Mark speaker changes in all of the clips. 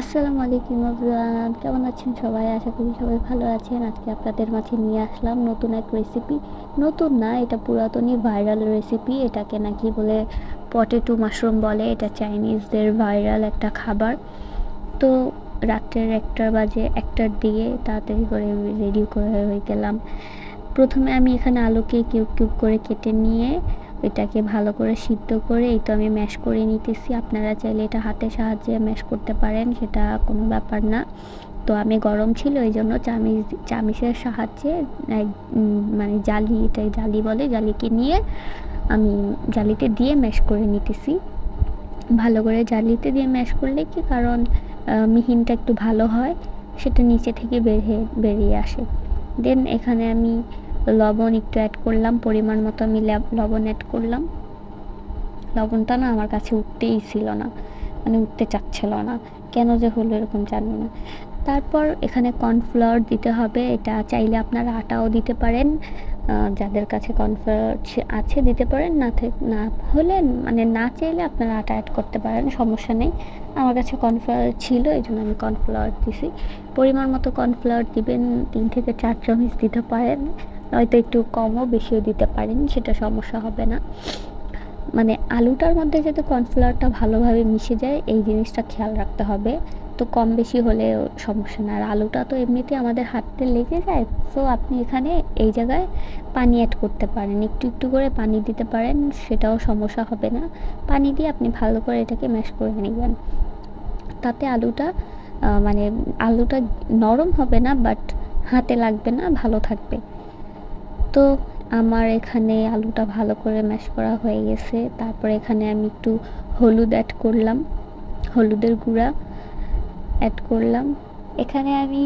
Speaker 1: আসসালামু আলাইকুম আবরান কেমন আছেন সবাই? আশা করি সবাই ভালো আছেন। আজকে আপনাদের মাঝে নিয়ে আসলাম নতুন এক রেসিপি নতুন না, এটা পুরাতনই ভাইরাল রেসিপি এটাকে নাকি বলে পটেটো মাশরুম বলে। এটা চাইনিজদের ভাইরাল একটা খাবার। তো রাত্রের একটার বাজে একটার দিকে তাড়াতাড়ি করে রেডি করে হয়ে গেলাম। প্রথমে আমি এখানে আলুকে কিউব কিউব করে কেটে নিয়ে এটাকে ভালো করে সিদ্ধ করে, এই তো আমি ম্যাশ করে নিতেছি। আপনারা চাইলে এটা হাতের সাহায্যে ম্যাশ করতে পারেন, সেটা কোনো ব্যাপার না। তো আমি গরম ছিল, এই জন্য চামিচ, চামিচের সাহায্যে মানে জালি এটাই জালি বলে, জালিকে নিয়ে আমি জালিতে দিয়ে ম্যাশ করে নিতেছি। ভালো করে জালিতে দিয়ে ম্যাশ করলে কি, কারণ মিহিনটা একটু ভালো হয়, সেটা নিচে থেকে বেরিয়ে বেরিয়ে আসে। দেন এখানে আমি লবণ একটু অ্যাড করলাম, পরিমাণ মতো আমি লবণ অ্যাড করলাম। লবণটা না আমার কাছে উঠতেই ছিল না মানে উঠতে চাচ্ছিল না। কেন যে হলো এরকম জানি না। তারপর এখানে কর্নফ্লাওয়ার দিতে হবে, এটা চাইলে আপনারা আটাও দিতে পারেন। যাদের কাছে কর্নফ্লাওয়ার আছে দিতে পারেন, না না হলে মানে না চাইলে আপনারা আটা অ্যাড করতে পারেন, সমস্যা নেই। আমার কাছে কর্নফ্লাওয়ার ছিল, এই জন্য আমি কর্নফ্লাওয়ার দিছি। পরিমাণ মতো কর্নফ্লাওয়ার দিবেন, তিন থেকে চার চামচ দিতে পারেন। হয়তো একটু কমও বেশিও দিতে পারেন, সেটা সমস্যা হবে না। মানে আলুটার মধ্যে যাতে কর্নফ্লাওয়ারটা ভালোভাবে মিশে যায়, এই জিনিসটা খেয়াল রাখতে হবে। তো কম বেশি হলে সমস্যা না। আর আলুটা তো এমনিতে আমাদের হাতে লেগে যায়, তো আপনি এখানে এই জায়গায় পানি অ্যাড করতে পারেন। একটু একটু করে পানি দিতে পারেন, সেটাও সমস্যা হবে না। পানি দিয়ে আপনি ভালো করে এটাকে ম্যাশ করে নেবেন। তাতে আলুটা মানে আলুটা নরম হবে না বাট হাতে লাগবে না, ভালো থাকবে। তো আমার এখানে আলুটা ভালো করে ম্যাশ করা হয়ে গেছে। তারপর এখানে আমি একটু হলুদ অ্যাড করলাম। হলুদের গুঁড়া অ্যাড করলাম। এখানে আমি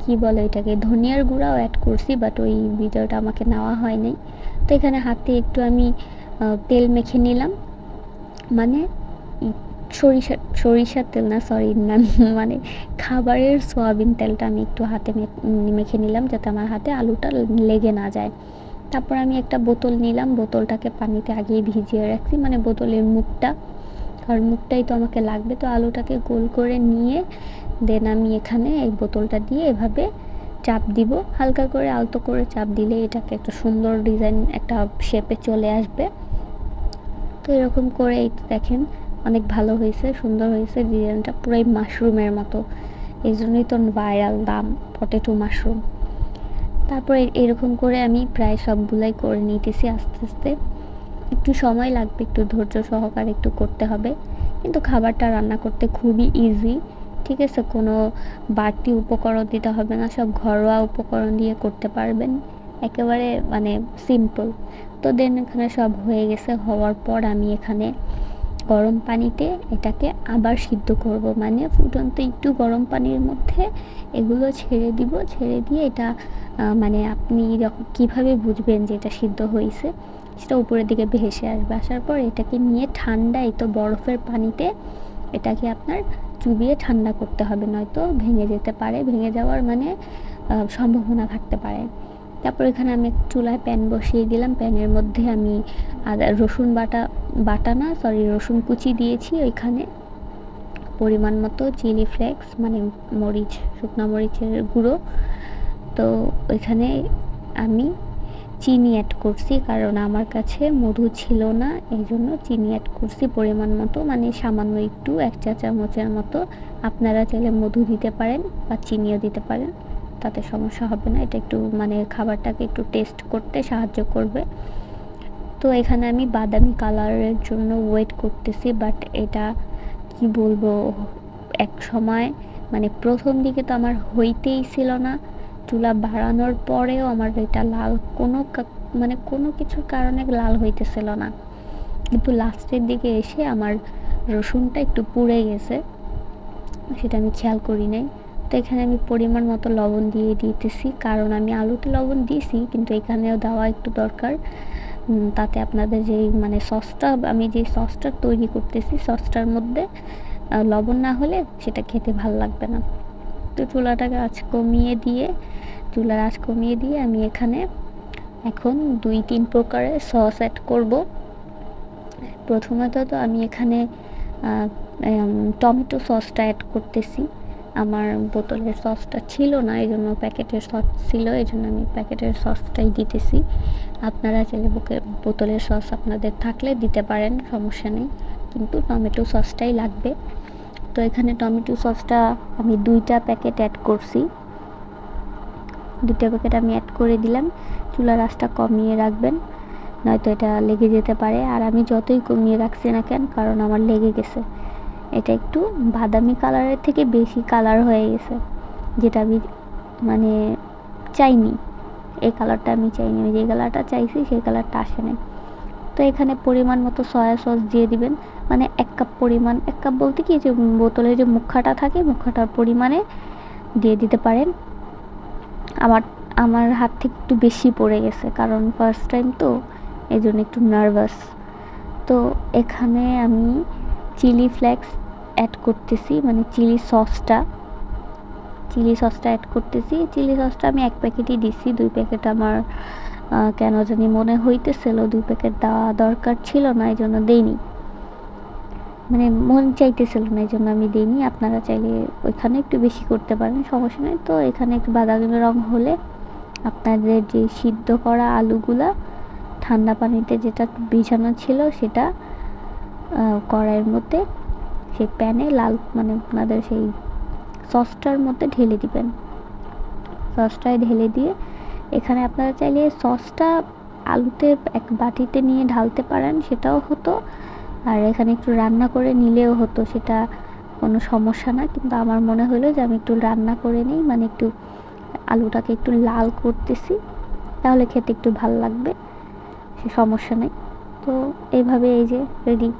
Speaker 1: কি বলে এটাকে ধনিয়ার গুঁড়াও অ্যাড করছি বাট ওই ভিডিওটা আমাকে নেওয়া হয়নি। তো এখানে হাতে একটু আমি তেল মেখে নিলাম। মানে সরিষা, সরিষার তেল না সরি মানে খাবারের সয়াবিন তেলটা আমি একটু হাতে মেখে নিলাম যাতে আমার হাতে আলুটা লেগে না যায়। তারপর আমি একটা বোতল নিলাম, বোতলটাকে পানিতে আগেই ভিজিয়ে রাখছি মানে বোতলের মুখটা। কারণ মুখটাই তো আমাকে লাগবে, তো আলুটাকে গোল করে নিয়ে দেন আমি এখানে এই বোতলটা দিয়ে এভাবে চাপ দিব। হালকা করে আলতো করে চাপ দিলে এটাকে একটা সুন্দর ডিজাইন, একটা শেপে চলে আসবে। তো এরকম করে এই দেখেন অনেক ভালো হয়েছে, সুন্দর হয়েছে। ডিজাইনটা পুরাই মাশরুমের মতো। এই জন্যই তো ভাইরাল দাম পটেটো মাশরুম তারপরে এরকম করে আমি প্রায় সবগুলাই করে নিতেছি আস্তে আস্তে। একটু সময় লাগবে, একটু ধৈর্য সহকারে একটু করতে হবে। কিন্তু খাবারটা রান্না করতে খুবই ইজি ঠিক আছে? কোনো বাড়তি উপকরণ দিতে হবে না, সব ঘরোয়া উপকরণ দিয়ে করতে পারবেন। একেবারে মানে সিম্পল তো দেন এখানে সব হয়ে গেছে, হওয়ার পর আমি এখানে গরম পানিতে এটাকে আবার সিদ্ধ করব। মানে ফুটন্ত একটু গরম পানির মধ্যে এগুলো ছেড়ে দিব। ছেড়ে দিয়ে এটা মানে আপনি কীভাবে বুঝবেন যে এটা সিদ্ধ হয়েছে সেটা উপরের দিকে ভেসে আসবে। আসার পর এটাকে নিয়ে ঠান্ডা এই তো বরফের পানিতে এটাকে আপনার চুবিয়ে ঠান্ডা করতে হবে। নয়তো ভেঙে যেতে পারে। ভেঙে যাওয়ার মানে সম্ভাবনা থাকতে পারে। তারপর এখানে আমি চুলায় প্যান বসিয়ে দিলাম। প্যানের মধ্যে আমি আদা, রসুন বাটা বাটা না সরি রসুন কুচি দিয়েছি ওইখানে। পরিমাণ মতো চিলি ফ্লেক্স মানে মরিচ, শুকনো মরিচের গুঁড়ো। তো ওইখানে আমি চিনি অ্যাড করছি, কারণ আমার কাছে মধু ছিল না এই জন্য চিনি অ্যাড করছি পরিমাণ মতো। মানে সামান্য একটু, এক চা চামচের মতো। আপনারা চাইলে মধু দিতে পারেন বা চিনিও দিতে পারেন। তাতে সমস্যা হবে না। এটা একটু মানে খাবারটাকে একটু টেস্ট করতে সাহায্য করবে। তো এখানে আমি বাদামি কালারের জন্য ওয়েট করতেছি বাট এটা কি বলব, এক সময় মানে প্রথম দিকে তো আমার হইতেই ছিল না। চুলা বাড়ানোর পরেও আমার এটা লাল কোনো মানে কোনো কিছুর কারণে লাল হইতেছিল না। কিন্তু লাস্টের দিকে এসে আমার রসুনটা একটু পুড়ে গেছে। সেটা আমি খেয়াল করি নাই। তো এখানে আমি পরিমাণ মতো লবণ দিয়ে দিতেছি। কারণ আমি আলুতে লবণ দিয়েছি, কিন্তু এখানেও দেওয়া একটু দরকার। তাতে আপনাদের যেই মানে সসটা, আমি যে সসটা তৈরি করতেছি, সসটার মধ্যে লবণ না হলে সেটা খেতে ভালো লাগবে না। তো চুলাটাকে আঁচ কমিয়ে দিয়ে, চুলার আঁচ কমিয়ে দিয়ে আমি এখানে এখন দুই, তিন প্রকারের সস অ্যাড করব। প্রথমত তো আমি এখানে টমেটো সসটা অ্যাড করতেছি। আমার বোতলের সসটা ছিল না এই জন্য প্যাকেটের সস ছিল এই জন্য আমি প্যাকেটের সসটাই দিতেছি। আপনারা চাইলে বুকে, বোতলের সস আপনাদের থাকলে দিতে পারেন, সমস্যা নেই, কিন্তু টমেটো সসটাই লাগবে। তো এখানে টমেটো সসটা আমি দুইটা প্যাকেট অ্যাড করছি। দুইটা প্যাকেট আমি অ্যাড করে দিলাম, চুলার আঁচটা কমিয়ে রাখবেন, নয়তো এটা লেগে যেতে পারে। আর আমি যতই কমিয়ে রাখছি না কেন, কারণ আমার লেগে গেছে। এটা একটু বাদামি কালারের থেকে বেশি কালার হয়ে গেছে। যেটা আমি মানে চাইনি। এই কালারটা আমি চাইনি। আমি যে কালারটা চাইছি সেই কালারটা আসে নাই। তো এখানে পরিমাণ মতো সয়া সস দিয়ে দিবেন। মানে এক কাপ পরিমাণ, এক কাপ বলতে কি, যে বোতলে যে মুখাটা থাকে, মুখাটার পরিমাণে দিয়ে দিতে পারেন। আমার আমার হাত থেকে একটু বেশি পড়ে গেছে, কারণ ফার্স্ট টাইম তো এই জন্য একটু নার্ভাস তো এখানে আমি চিলি ফ্লেক্স অ্যাড করতেছি মানে চিলি সসটা। চিলি সসটা অ্যাড করতেছি। চিলি সসটা আমি এক প্যাকেটই দিছি, দুই প্যাকেট আমার কেন জানি মনে হইতেছিল, দুই প্যাকেট দেওয়া দরকার ছিল না এই জন্য দেইনি। মানে মন চাইতেছিল না এই জন্য আমি দিইনি। আপনারা চাইলে ওইখানে একটু বেশি করতে পারেন, সমস্যা নেই। তো এখানে একটু বাদামি রং হলে আপনাদের যে সিদ্ধ করা আলুগুলা, ঠান্ডা পানিতে যেটা ভিজানো ছিল সেটা কড়াইয়ের মধ্যে সেই প্যানে লাল মানে আপনাদের সেই সসটার মধ্যে ঢেলে দিবেন। সসটায় ঢেলে দিয়ে এখানে আপনারা চাইলে সসটা আলুতে এক বাটিতে নিয়ে ঢালতে পারেন, সেটাও হতো। আর এখানে একটু রান্না করে নিলেও হতো, সেটা কোনো সমস্যা না। কিন্তু আমার মনে হলো যে আমি একটু রান্না করে নিই মানে একটু আলুটাকে একটু লাল করতেছি, তাহলে খেতে একটু ভালো লাগবে, সে সমস্যা নেই। তো এইভাবে এই যে রেডি